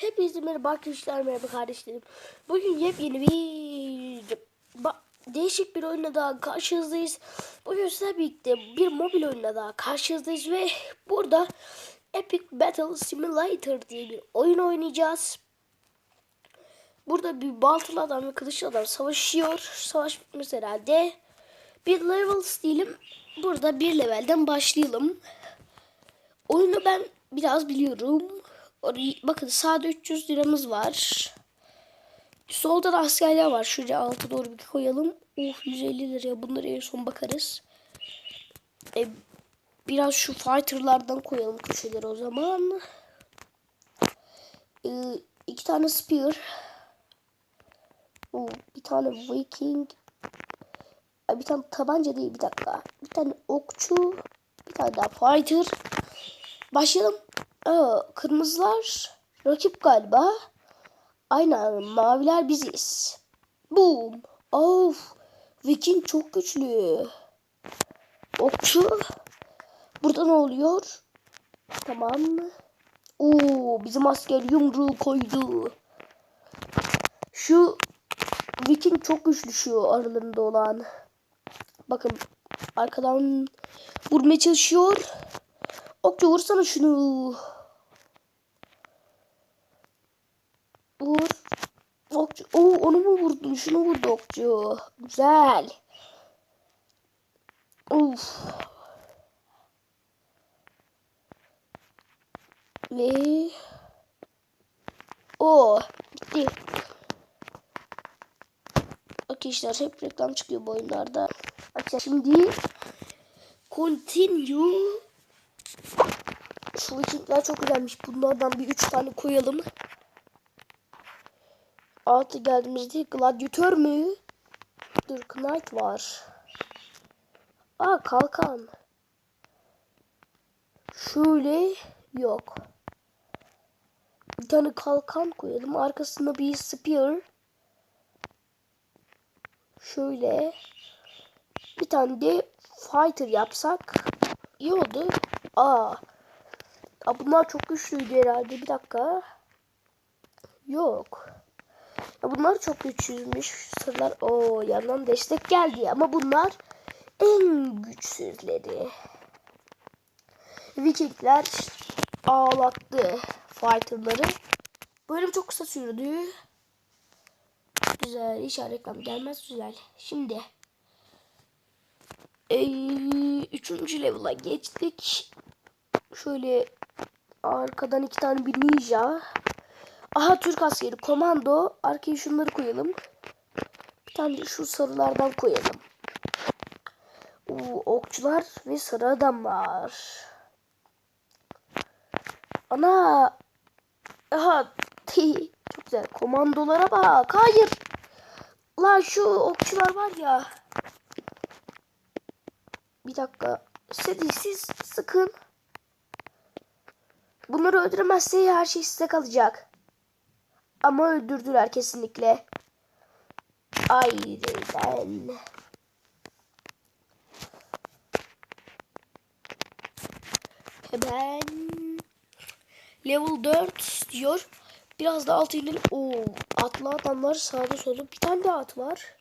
Hepinize merhaba arkadaşlar, merhaba kardeşlerim. Bugün yepyeni bir değişik bir oyunla daha karşınızdayız. Bugün sizlerle birlikte bir mobil oyunla daha karşınızdayız ve burada Epic Battle Simulator diye bir oyun oynayacağız. Burada bir baltalı adam ve kılıçlı adam savaşıyor. Savaş bitmez herhalde. Bir levels diyelim. Burada bir levelden başlayalım. Oyunu ben biraz biliyorum. Bakın sağda 300 liramız var. Solda da askerler var. Şuraya altı doğru bir koyalım. Of 150 liraya bunları en son bakarız. E, biraz şu fighterlardan koyalım köşeleri o zaman. E, iki tane spear. Oo, bir tane viking. E, bir tane tabanca değil bir dakika. Bir tane okçu. Bir tane daha fighter. Başlayalım. Aa, kırmızılar rakip galiba. Aynen maviler biziz. Boom. Of. Viking çok güçlü. Okçu. Burada ne oluyor? Tamam. Oo, bizim asker yumruğu koydu. Şu Viking çok güçlü şu aralarında olan. Bakın arkadan vurmaya çalışıyor. Okçu vursana şunu. Vur. Okçu. Oo, onu mu vurdun? Şunu vurdu okçu. Güzel. Uf. Ve o bitti. Arkadaşlar hep reklam çıkıyor bu oyunlarda. Arkadaşlar şimdi continue şu vikingler çok önemli. Bunlardan bir üç tane koyalım. Altı geldiğimizde gladyatör mü? Dur knight var. Aa kalkan. Şöyle yok. Bir tane kalkan koyalım. Arkasında bir spear. Şöyle. Bir tane de fighter yapsak iyi oldu. Aa. Aa, bunlar çok güçlüydü herhalde. Bir dakika. Yok. Ya bunlar çok güçsüzmüş. Sırlar o yandan destek geldi ama bunlar en güçsüzleri. Vikingler ağlattı fighterları. Bölüm çok kısa sürdü. Güzel. İnşallah reklam gelmez. Güzel. Şimdi ee, üçüncü level'a geçtik. Şöyle arkadan iki tane bir ninja. Aha Türk askeri komando. Arkaya şunları koyalım. Bir tane de şu sarılardan koyalım. Oo, okçular ve sarı adamlar. Ana. Aha. Çok güzel. Komandolara bak. Hayır. Lan şu okçular var ya. Bir dakika. Siz sıkın. Bunları öldüremezse her şey size kalacak. Ama öldürdüler kesinlikle. Aynen. Hemen level 4 diyor. Biraz da altı inelim. Oo, atlı adamlar sağda solda. Bir tane de at var.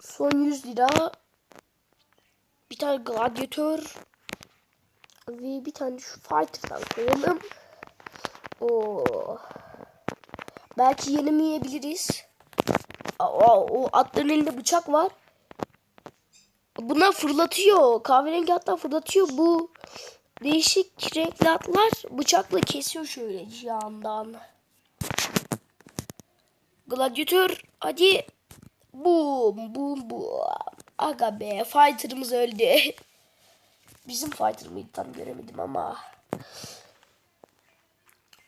Son 100 lira. Bir tane gladyatör. Ve bir tane şu fighter'dan koyalım. Oo. Belki yenemeyebiliriz. Aa, o atların elinde bıçak var. Bunlar fırlatıyor. Kahverengi atlar fırlatıyor. Bu değişik renkli atlar bıçakla kesiyor şöyle yandan. Gladyatör hadi. Boom boom boom. Aga be fighter'ımız öldü. Bizim fighter mıydı tam göremedim ama.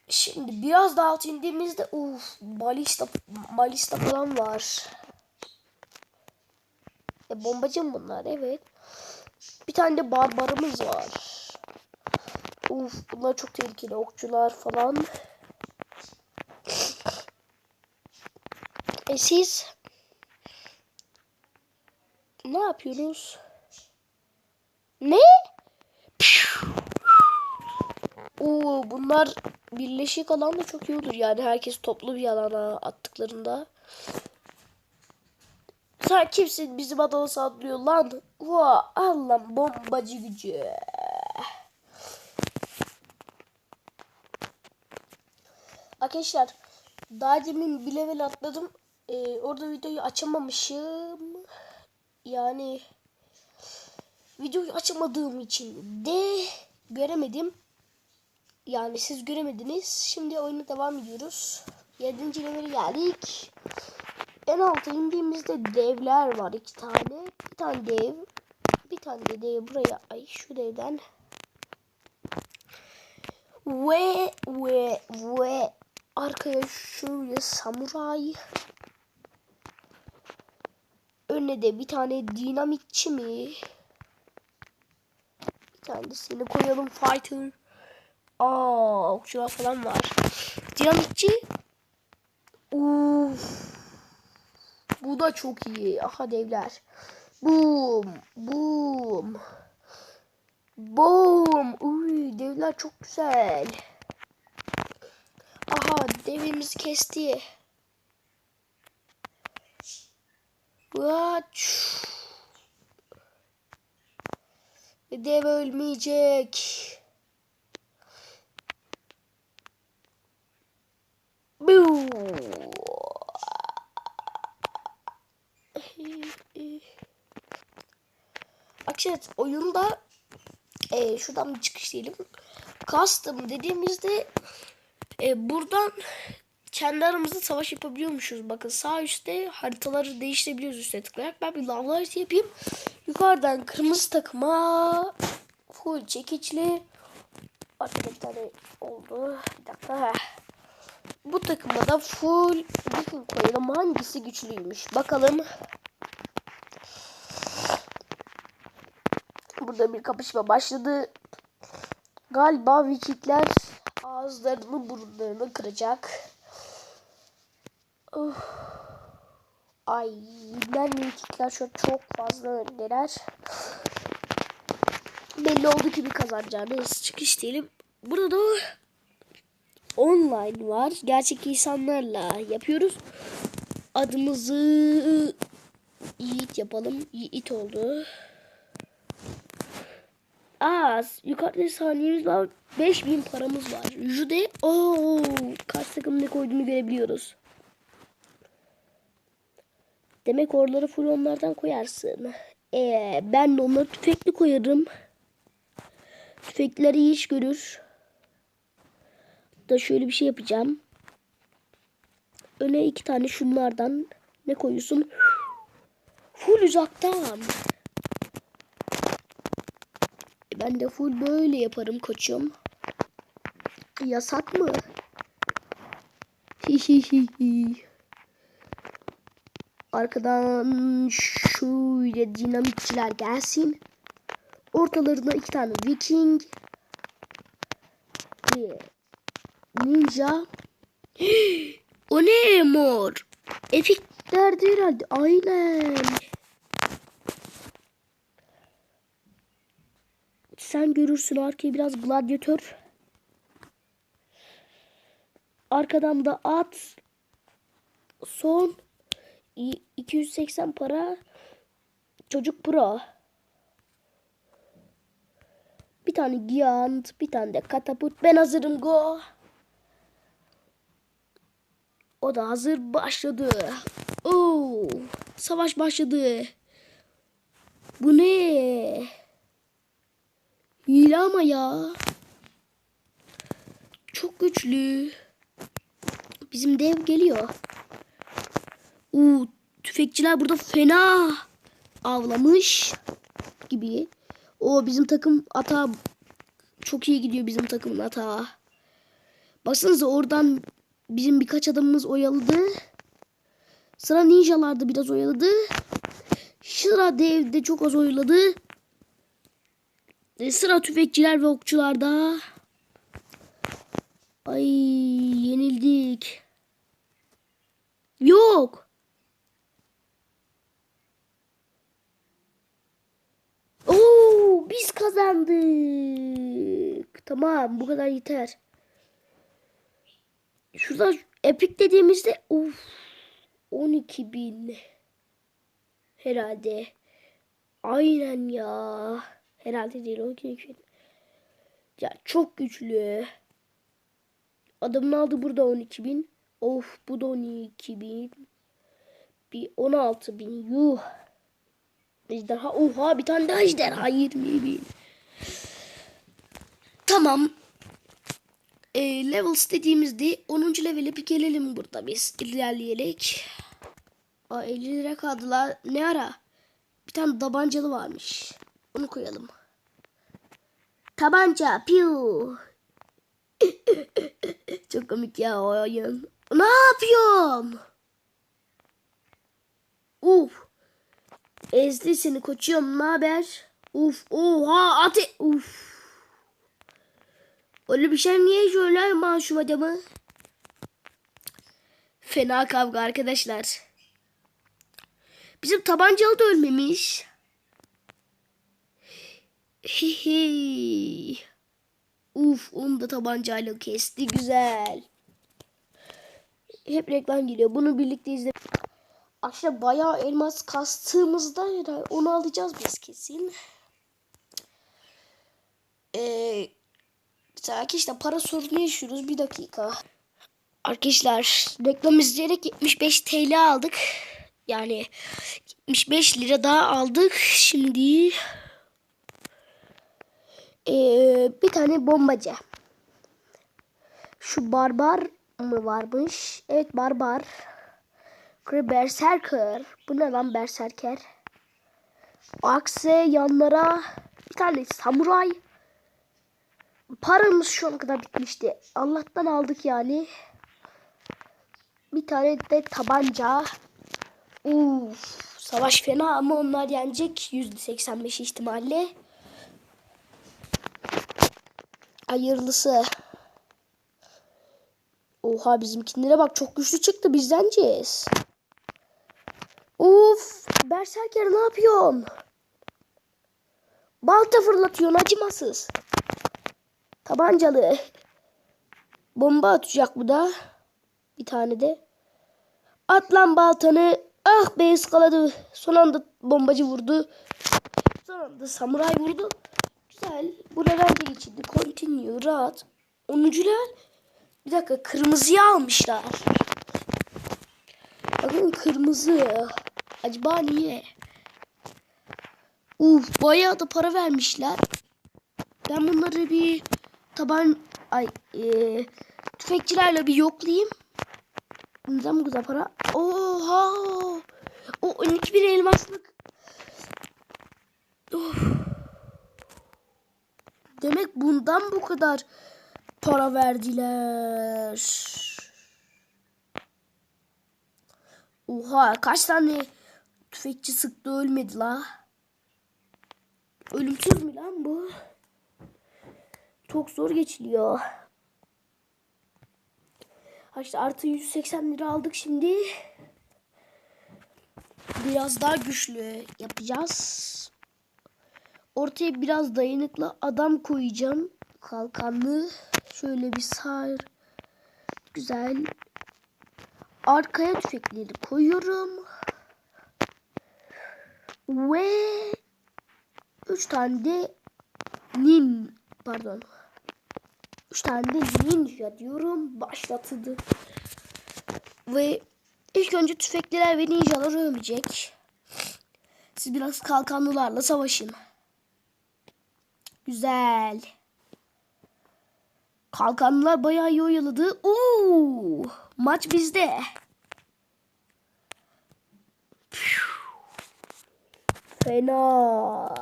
Şimdi biraz daha alt indiğimizde uf balista balista falan var. E bombacı mı bunlar? Evet. Bir tane de barbarımız var. Uf bunlar çok tehlikeli okçular falan. E siz ne yapıyorsunuz? Ne? Oo bunlar birleşik alan da çok iyi olur. Yani herkes toplu bir alana attıklarında. Sen kimsin bizim adamı saldırıyor lan? Vaa Allah bombacı gücü. Arkadaşlar daha demin bir level atladım. Ee, orada videoyu açamamışım. Yani videoyu açamadığım için de göremedim. Yani siz göremediniz. Şimdi oyuna devam ediyoruz. 7. levele geldik. En alta indiğimizde devler var iki tane. Bir tane dev. Bir tane de dev buraya. Ay şu devden. Ve ve ve arkaya şöyle samuray. Önüne de bir tane dinamitçi mi? Seni koyalım fighter. Aa okçular falan var. Dinamitçi. Uf. Bu da çok iyi. Aha devler. Boom. Boom. Boom. Uy devler çok güzel. Aha devimiz kesti. What? Dev ölmeyecek. Boo. Arkadaşlar oyunda e, şuradan bir çıkış diyelim. Custom dediğimizde e, buradan kendi aramızda savaş yapabiliyormuşuz. Bakın sağ üstte haritaları değiştirebiliyoruz üstte tıklayarak. Ben bir lavlı harita yapayım. Yukarıdan kırmızı takıma full çekiçli Arkada bir tane oldu. Bir dakika. Bu takıma da full Viking koyalım. Hangisi güçlüymüş? Bakalım. Burada bir kapışma başladı. Galiba Vikingler ağızlarını burunlarını kıracak. Of. Ay ben Vikingler şu çok fazla öndeler. Belli oldu ki bir kazanacağız. Çıkış diyelim. Burada online var. Gerçek insanlarla yapıyoruz. Adımızı Yiğit yapalım. Yiğit oldu. Aa, yukarıda saniyemiz var. 5000 paramız var. Jude, ooo, kaç takım ne koyduğunu görebiliyoruz. Demek oraları full onlardan koyarsın. Ee, ben de onları tüfekli koyarım. Tüfekleri iyi iş görür. Da şöyle bir şey yapacağım. Öne iki tane şunlardan ne koyuyorsun? Full uzaktan. Ben de full böyle yaparım koçum. Yasak mı? Hihihihi. Arkadan şöyle dinamitçiler gelsin. Ortalarında iki tane viking. Bir ninja. o ne mor? Epiklerdi herhalde. Aynen. Sen görürsün arkayı biraz gladyatör. Arkadan da at. Son 280 para. Çocuk pro. Bir tane Giant, bir tane de Katapult. Ben hazırım go. O da hazır başladı. Oo, savaş başladı. Bu ne? Hile ama ya. Çok güçlü. Bizim dev geliyor. Uuu tüfekçiler burada fena avlamış gibi. O bizim takım ata çok iyi gidiyor bizim takımın ata. Baksanıza oradan bizim birkaç adamımız oyaladı. Sıra ninjalarda biraz oyaladı. Sıra devde çok az oyaladı. E, sıra tüfekçiler ve okçularda. Ay yenildik. Yok. Oo biz kazandık. Tamam bu kadar yeter. Şurada Epic dediğimizde uf 12 bin herhalde. Aynen ya. Herhalde değil 12 bin. Ya çok güçlü. Adamın aldı burada 12 bin. Of bu da 12 bin. Bir 16 bin. Yuh. Ejderha. Oha bir tane daha ejderha 20 bin. Tamam. E, levels dediğimizde 10. levele bir gelelim burada biz ilerleyerek. Aa 50 lira kaldılar. Ne ara? Bir tane tabancalı varmış. Onu koyalım. Tabanca. Piu. Çok komik ya o oyun. Ne yapıyorsun? Uf. Ezdi seni koçum. Ne haber? Uf. Oha ate. Uf. Öyle bir şey niye şöyle masum adamı? Fena kavga arkadaşlar. Bizim tabancalı da ölmemiş. Hihi. Uf onu da tabancayla kesti. Güzel. Hep reklam geliyor. Bunu birlikte izle. Aşağı bayağı elmas kastığımızda herhalde onu alacağız biz kesin. Ee, Arkadaşlar para sorunu yaşıyoruz. Bir dakika. Arkadaşlar reklam izleyerek 75 TL aldık. Yani 75 lira daha aldık. Şimdi ee, bir tane bombacı. Şu barbar mı varmış? Evet barbar. Berserker. Bu ne lan berserker? Akse yanlara bir tane samuray. Paramız şu ana kadar bitmişti. Allah'tan aldık yani. Bir tane de tabanca. Uf, savaş fena ama onlar yenecek. %85 ihtimalle. Hayırlısı. Oha bizimkinlere bak çok güçlü çıktı. Biz yeneceğiz. Uf, Berserker ne yapıyorsun? Balta fırlatıyorsun acımasız. Tabancalı. Bomba atacak bu da. Bir tane de. At lan baltanı. Ah be ıskaladı. Son anda bombacı vurdu. Son anda samuray vurdu. Güzel. Burada bence geçildi. Continue. Rahat. Onuncular. Bir dakika. Kırmızıya almışlar. Bakın kırmızı. Acaba niye? Uf bayağı da para vermişler. Ben bunları bir taban ay e, tüfekçilerle bir yoklayayım. Neden bu kadar para? Oha! O 12 bir elmaslık. Of. Demek bundan bu kadar para verdiler. Oha kaç tane tüfekçi sıktı ölmedi la. Ölümsüz mü lan bu? Çok zor geçiliyor. İşte artı 180 lira aldık şimdi. Biraz daha güçlü yapacağız. Ortaya biraz dayanıklı adam koyacağım. Kalkanlı. Şöyle bir sar. Güzel. Arkaya tüfekleri koyuyorum. Ve 3 tane de nin pardon 3 tane de ninja diyorum başlatıldı. Ve ilk önce tüfekliler ve ninjalar ölmeyecek. Siz biraz kalkanlılarla savaşın. Güzel. Kalkanlılar bayağı iyi oyaladı. Oo, maç bizde. Fena.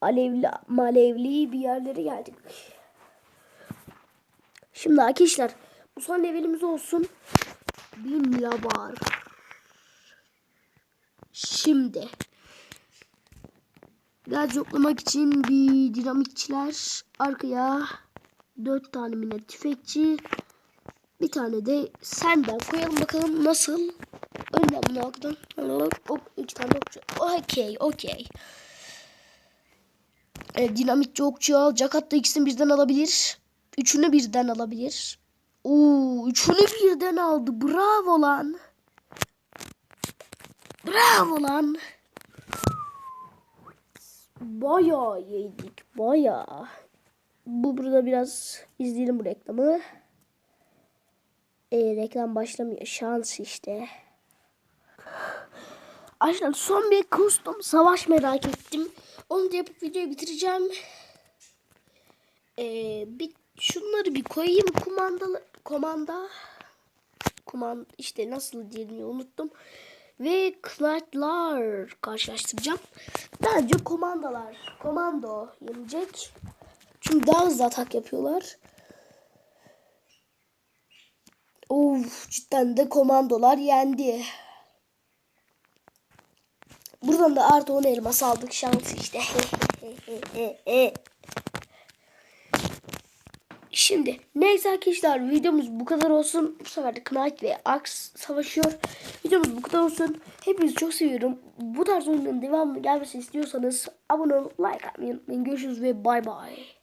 Alevli, malevli bir yerlere geldik. Şimdi arkadaşlar bu son levelimiz olsun. Bin var. Şimdi Gaz yoklamak için bir dinamitçiler arkaya dört tane mine tüfekçi bir tane de senden koyalım bakalım nasıl önden arkadan hop iki tane okçu okey okey E, dinamitçi okçu al. Cakat da ikisini birden alabilir. Üçünü birden alabilir. Oo, üçünü birden aldı. Bravo lan. Bravo lan. Bayağı yedik. Bayağı. Bu burada biraz izleyelim bu reklamı. E, reklam başlamıyor. Şans işte. Arkadaşlar son bir custom savaş merak ettim. Onu da yapıp videoyu bitireceğim. Ee, bir şunları bir koyayım kumandalı komanda kumand işte nasıl diyelim unuttum. Ve Knight'lar karşılaştıracağım. Bence komandalar. Komando yenecek. Çünkü daha hızlı atak yapıyorlar. Of cidden de komandolar yendi. Buradan da artı 10 elmas aldık şans işte. Şimdi neyse arkadaşlar videomuz bu kadar olsun. Bu sefer de Knight ve Axe savaşıyor. Videomuz bu kadar olsun. Hepinizi çok seviyorum. Bu tarz oyunların devamlı gelmesini istiyorsanız abone olup like atmayı unutmayın. Görüşürüz ve bay bay.